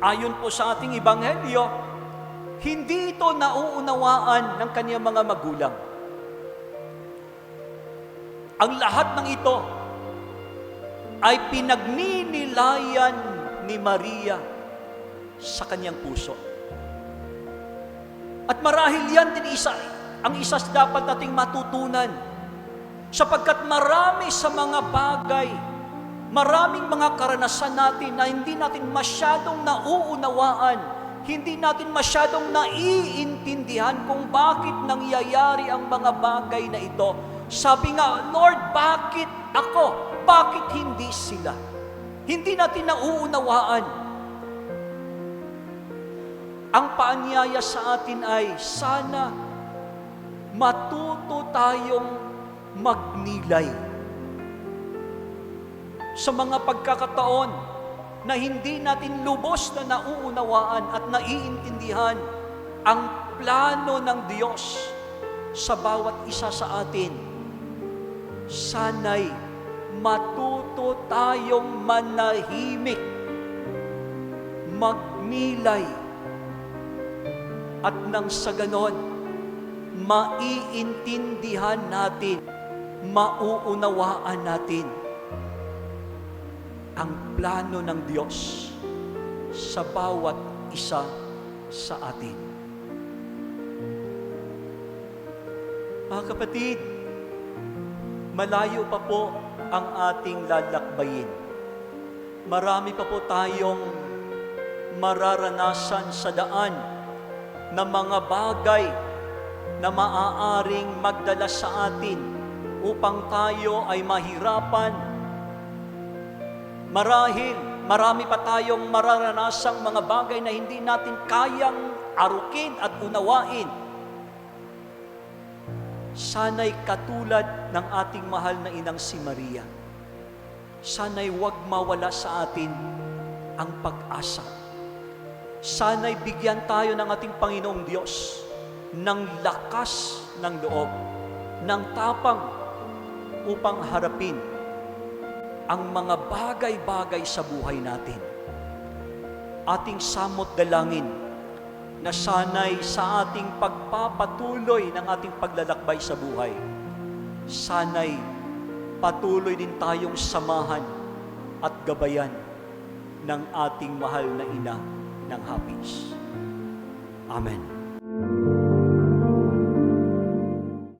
Ayon po sa ating Ebanghelyo, hindi ito nauunawaan ng kanyang mga magulang. Ang lahat ng ito ay pinagninilayan ni Maria sa kanyang puso. At marahil yan din isa, ang isa sa dapat nating matutunan sapagkat marami sa mga bagay, maraming mga karanasan natin na hindi natin masyadong nauunawaan, hindi natin masyadong naiintindihan kung bakit nangyayari ang mga bagay na ito. Sabi nga, Lord, bakit ako? Bakit hindi sila? Hindi natin nauunawaan. Ang paanyaya sa atin ay sana matuto tayong magnilay sa mga pagkakataon na hindi natin lubos na nauunawaan at naiintindihan ang plano ng Diyos sa bawat isa sa atin. Sana'y matuto tayong manahimik, magnilay, at nang sa ganon, maiintindihan natin, mauunawaan natin ang plano ng Diyos sa bawat isa sa atin. Mga kapatid, malayo pa po ang ating lalakbayin. Marami pa po tayong mararanasan sa daan na mga bagay na maaaring magdala sa atin upang tayo ay mahirapan. Marahil, marami pa tayong mararanasang mga bagay na hindi natin kayang arukin at unawain. Sana'y katulad ng ating mahal na inang si Maria. Sana'y wag mawala sa atin ang pag-asa. Sana'y bigyan tayo ng ating Panginoong Diyos ng lakas ng loob, ng tapang upang harapin ang mga bagay-bagay sa buhay natin. Ating samot dalangin na sana'y sa ating pagpapatuloy ng ating paglalakbay sa buhay, sana'y patuloy din tayong samahan at gabayan ng ating mahal na ina ng hapis. Amen.